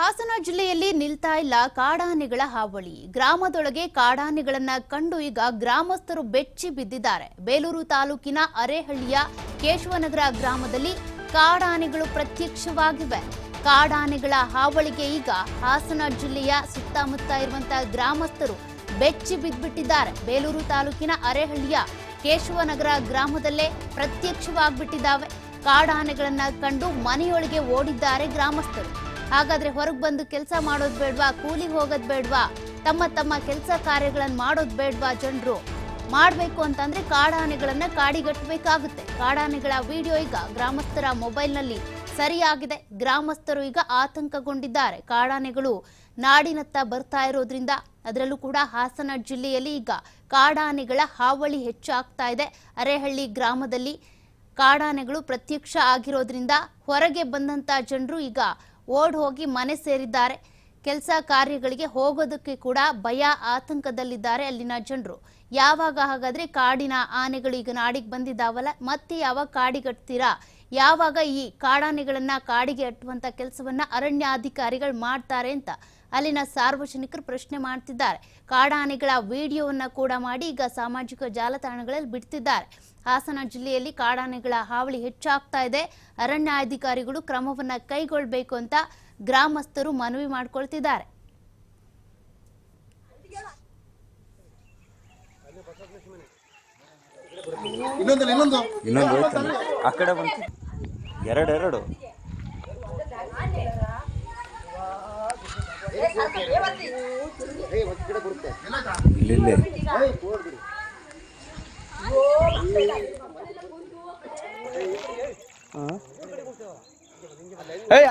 ಹಾಸನ ಜಿಲ್ಲೆಯಲ್ಲಿ ನಿಲ್ತಾ ಇಲ್ಲ ಕಾಡಾನೆಗಳ ಹಾವಳಿ. ಗ್ರಾಮದೊಳಗೆ ಕಾಡಾನೆಗಳನ್ನ ಕಂಡು ಈಗ ಗ್ರಾಮಸ್ಥರು ಬೆಚ್ಚಿ ಬಿದ್ದಿದ್ದಾರೆ. ಬೇಲೂರು ತಾಲೂಕಿನ ಅರೆಹಳ್ಳಿಯ ಕೇಶವನಗರ ಗ್ರಾಮದಲ್ಲಿ ಕಾಡಾನೆಗಳು ಪ್ರತ್ಯಕ್ಷವಾಗಿವೆ. ಕಾಡಾನೆಗಳ ಹಾವಳಿಗೆ ಈಗ ಹಾಸನ ಜಿಲ್ಲೆಯ ಸುತ್ತಮುತ್ತ ಇರುವಂತಹ ಗ್ರಾಮಸ್ಥರು ಬೆಚ್ಚಿ ಬಿದ್ದ್ಬಿಟ್ಟಿದ್ದಾರೆ. ಬೇಲೂರು ತಾಲೂಕಿನ ಅರೆಹಳ್ಳಿಯ ಕೇಶವನಗರ ಗ್ರಾಮದಲ್ಲೇ ಪ್ರತ್ಯಕ್ಷವಾಗಿಬಿಟ್ಟಿದ್ದಾವೆ. ಕಾಡಾನೆಗಳನ್ನ ಕಂಡು ಮನೆಯೊಳಗೆ ಓಡಿದ್ದಾರೆ ಗ್ರಾಮಸ್ಥರು. ಹಾಗಾದ್ರೆ ಹೊರಗೆ ಬಂದು ಕೆಲಸ ಮಾಡೋದ್ ಬೇಡ್ವಾ? ಕೂಲಿ ಹೋಗೋದ್ ಬೇಡ್ವಾ? ತಮ್ಮ ತಮ್ಮ ಕೆಲಸ ಕಾರ್ಯಗಳನ್ನ ಮಾಡೋದ್ ಬೇಡ್ವಾ ಜನರು? ಮಾಡಬೇಕು ಅಂತಂದ್ರೆ ಕಾಡಾನೆಗಳನ್ನ ಕಾಡಿಗಟ್ಟಬೇಕಾಗುತ್ತೆ ಕಾಡಾನೆಗಳ ವಿಡಿಯೋ ಈಗ ಗ್ರಾಮಸ್ಥರ ಮೊಬೈಲ್ನಲ್ಲಿ ಸರಿಯಾಗಿದೆ. ಗ್ರಾಮಸ್ಥರು ಈಗ ಆತಂಕಗೊಂಡಿದ್ದಾರೆ. ಕಾಡಾನೆಗಳು ನಾಡಿನತ್ತ ಬರ್ತಾ ಇರೋದ್ರಿಂದ ಅದರಲ್ಲೂ ಕೂಡ ಹಾಸನ ಜಿಲ್ಲೆಯಲ್ಲಿ ಈಗ ಕಾಡಾನೆಗಳ ಹಾವಳಿ ಹೆಚ್ಚಾಗ್ತಾ ಇದೆ. ಅರೆಹಳ್ಳಿ ಗ್ರಾಮದಲ್ಲಿ ಕಾಡಾನೆಗಳು ಪ್ರತ್ಯಕ್ಷ ಆಗಿರೋದ್ರಿಂದ ಹೊರಗೆ ಬಂದಂತ ಜನರು ಈಗ ಓಡ್ ಹೋಗಿ ಮನೆ ಸೇರಿದ್ದಾರೆ. ಕೆಲಸ ಕಾರ್ಯಗಳಿಗೆ ಹೋಗೋದಕ್ಕೆ ಕೂಡ ಭಯ ಆತಂಕದಲ್ಲಿದ್ದಾರೆ ಅಲ್ಲಿನ ಜನರು. ಯಾವಾಗ ಹಾಗಾದ್ರೆ ಕಾಡಿನ ಆನೆಗಳು ಈಗ ನಾಡಿಗೆ ಬಂದಿದ್ದಾವಲ್ಲ, ಮತ್ತೆ ಯಾವಾಗ ಕಾಡಿಗಟ್ತೀರಾ? ಯಾವಾಗ ಈ ಕಾಡಾನೆಗಳನ್ನ ಕಾಡಿಗೆ ಅಟ್ಟುವಂತ ಕೆಲಸವನ್ನ ಅರಣ್ಯಾಧಿಕಾರಿಗಳು ಮಾಡ್ತಾರೆ ಅಂತ ಅಲ್ಲಿನ ಸಾರ್ವಜನಿಕರು ಪ್ರಶ್ನೆ ಮಾಡ್ತಿದ್ದಾರೆ. ಕಾಡಾನೆಗಳ ವಿಡಿಯೋವನ್ನ ಕೂಡ ಮಾಡಿ ಈಗ ಸಾಮಾಜಿಕ ಜಾಲತಾಣಗಳಲ್ಲಿ ಬಿಡ್ತಿದ್ದಾರೆ. ಹಾಸನ ಜಿಲ್ಲೆಯಲ್ಲಿ ಕಾಡಾನೆಗಳ ಹಾವಳಿ ಹೆಚ್ಚಾಗ್ತಾ ಇದೆ. ಅರಣ್ಯಾಧಿಕಾರಿಗಳು ಕ್ರಮವನ್ನ ಕೈಗೊಳ್ಳಬೇಕು ಅಂತ ಗ್ರಾಮಸ್ಥರು ಮನವಿ ಮಾಡ್ಕೊಳ್ತಿದ್ದಾರೆ. ಇನ್ನೊಂದು. ಆ ಕಡೆ ಬಂತು ಎರಡು ಎರಡು. ಇಲ್ಲಿ ಇಲ್ಲಿ. ಏಯ್